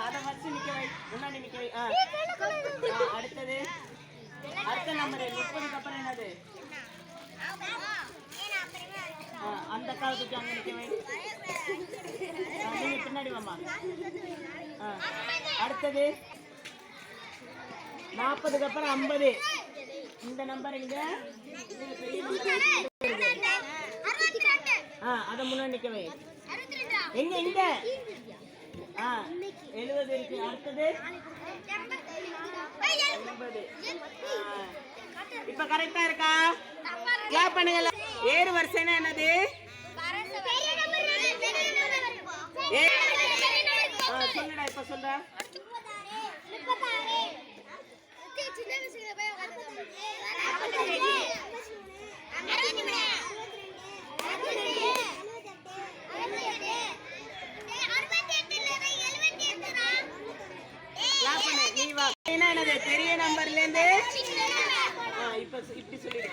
அதை வச்சு நிக்க வை. முன்னாடி நிக்க வை. அடுத்தது. அடுத்த நம்பர் முப்பதுக்கு அப்புறம் என்னது? அந்த காலத்துக்கு நிக்க வை. பின்னாடி வாமா அடுத்தது. நாற்பதுக்கு அப்புறம் ஐம்பது. இந்த நம்பர் number. ஆ அதை முன்னாடி நிக்க வை எங்க இங்க? ஆ எழுபது இருக்கு. அடுத்தது? எண்பது இப்ப கரெக்டா இருக்கா? கிளாப் பண்ணுங்க. ஏறு வரிசைனா என்னது? சொல்லுடா இப்ப சொல்ற கிளாப் பண்ணு நீ வா என்ன என்னது பெரிய நம்பர்ல இருந்து? ஆ, இப்ப இப்படி சொல்லிட்டு